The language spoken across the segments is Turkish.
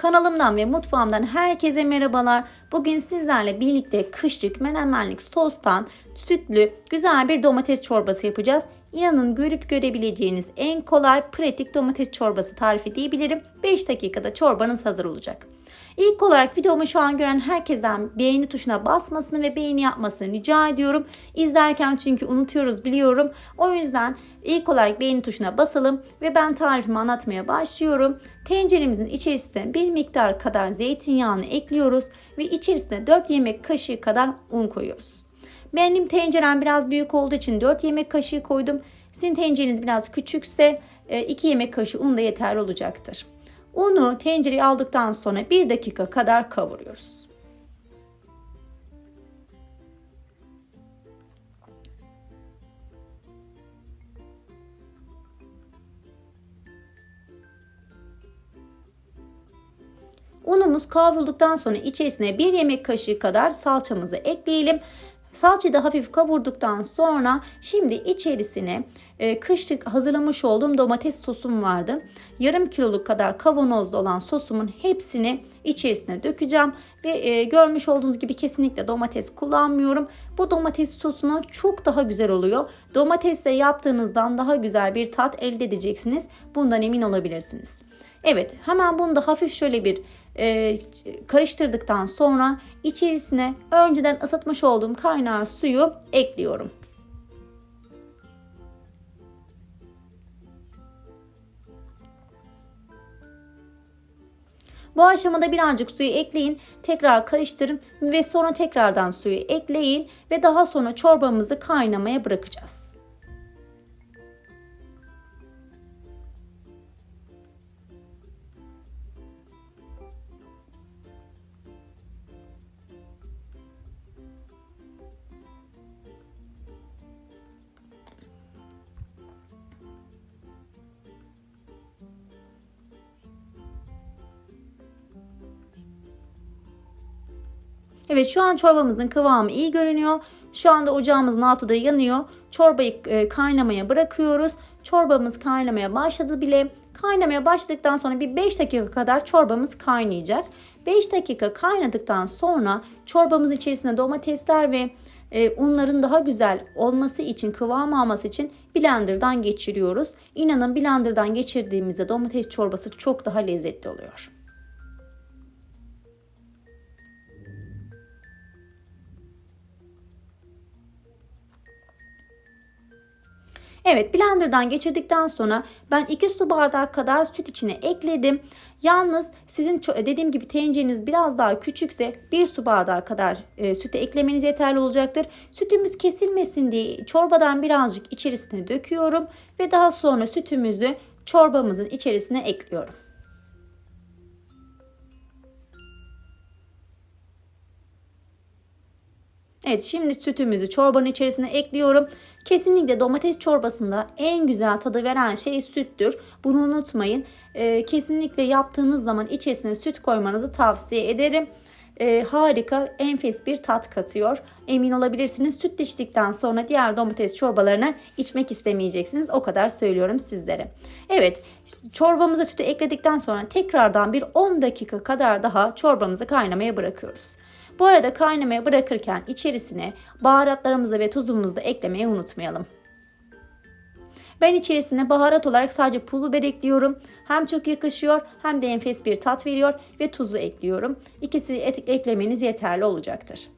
Kanalımdan ve mutfağımdan herkese merhabalar. Bugün sizlerle birlikte kışlık menemenlik sostan sütlü güzel bir domates çorbası yapacağız. İnanın görüp görebileceğiniz en kolay pratik domates çorbası tarifi diyebilirim. 5 dakikada çorbanız hazır olacak. İlk olarak videomu şu an gören herkesten beğeni tuşuna basmasını ve beğeni yapmasını rica ediyorum. İzlerken çünkü unutuyoruz biliyorum. O yüzden ilk olarak beğeni tuşuna basalım ve ben tarifimi anlatmaya başlıyorum. Tenceremizin içerisine bir miktar kadar zeytinyağını ekliyoruz ve içerisine 4 yemek kaşığı kadar un koyuyoruz. Benim tencerem biraz büyük olduğu için 4 yemek kaşığı koydum. Sizin tencereniz biraz küçükse 2 yemek kaşığı un da yeterli olacaktır. Unu tencereye aldıktan sonra 1 dakika kadar kavuruyoruz. Unumuz kavrulduktan sonra içerisine 1 yemek kaşığı kadar salçamızı ekleyelim. Salçayı da hafif kavurduktan sonra şimdi içerisine e, kışlık hazırlamış olduğum domates sosum vardı. Yarım kiloluk kadar kavanozda olan sosumun hepsini içerisine dökeceğim. Ve e, görmüş olduğunuz gibi kesinlikle domates kullanmıyorum. Bu domates sosuna çok daha güzel oluyor. Domatesle yaptığınızdan daha güzel bir tat elde edeceksiniz. Bundan emin olabilirsiniz. Evet hemen bunu da hafif şöyle bir e, karıştırdıktan sonra içerisine önceden ısıtmış olduğum kaynar suyu ekliyorum. Bu aşamada birazcık suyu ekleyin, tekrar karıştırın ve sonra tekrardan suyu ekleyin ve daha sonra çorbamızı kaynamaya bırakacağız. Evet şu an çorbamızın kıvamı iyi görünüyor. Şu anda ocağımızın altı da yanıyor. Çorbayı e, kaynamaya bırakıyoruz. Çorbamız kaynamaya başladı bile. Kaynamaya başladıktan sonra bir 5 dakika kadar çorbamız kaynayacak. 5 dakika kaynadıktan sonra çorbamız içerisine domatesler ve e, unların daha güzel olması için, kıvam alması için blenderdan geçiriyoruz. İnanın blenderdan geçirdiğimizde domates çorbası çok daha lezzetli oluyor. Evet blenderdan geçirdikten sonra ben 2 su bardağı kadar süt içine ekledim. Yalnız sizin dediğim gibi tencereniz biraz daha küçükse 1 su bardağı kadar e, sütü eklemeniz yeterli olacaktır. Sütümüz kesilmesin diye çorbadan birazcık içerisine döküyorum ve daha sonra sütümüzü çorbamızın içerisine ekliyorum. Evet şimdi sütümüzü çorbanın içerisine ekliyorum. Kesinlikle domates çorbasında en güzel tadı veren şey süttür. Bunu unutmayın. Ee, kesinlikle yaptığınız zaman içerisine süt koymanızı tavsiye ederim. Ee, harika, enfes bir tat katıyor. Emin olabilirsiniz süt içtikten sonra diğer domates çorbalarını içmek istemeyeceksiniz. O kadar söylüyorum sizlere. Evet, çorbamıza sütü ekledikten sonra tekrardan bir 10 dakika kadar daha çorbamızı kaynamaya bırakıyoruz. Bu arada kaynamaya bırakırken içerisine baharatlarımızı ve tuzumuzu da eklemeyi unutmayalım. Ben içerisine baharat olarak sadece pul biber ekliyorum. Hem çok yakışıyor hem de enfes bir tat veriyor ve tuzu ekliyorum. İkisi eklemeniz yeterli olacaktır.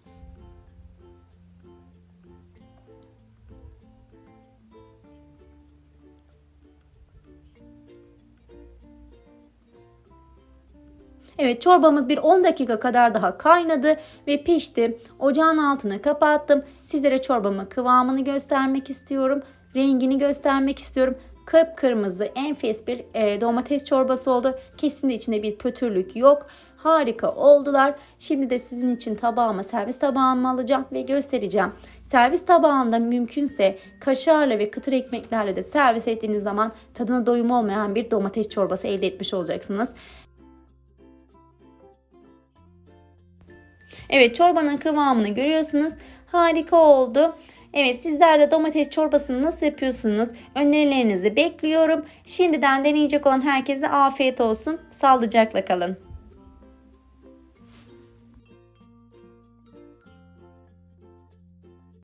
Evet çorbamız bir 10 dakika kadar daha kaynadı ve pişti. Ocağın altını kapattım. Sizlere çorbamın kıvamını göstermek istiyorum. Rengini göstermek istiyorum. Kıpkırmızı enfes bir e, domates çorbası oldu. Kesinlikle içinde bir pötürlük yok. Harika oldular. Şimdi de sizin için tabağıma servis tabağıma alacağım ve göstereceğim. Servis tabağında mümkünse kaşarla ve kıtır ekmeklerle de servis ettiğiniz zaman tadına doyum olmayan bir domates çorbası elde etmiş olacaksınız. Evet çorbanın kıvamını görüyorsunuz. Harika oldu. Evet sizler de domates çorbasını nasıl yapıyorsunuz? Önerilerinizi bekliyorum. Şimdiden deneyecek olan herkese afiyet olsun. Sağlıcakla kalın.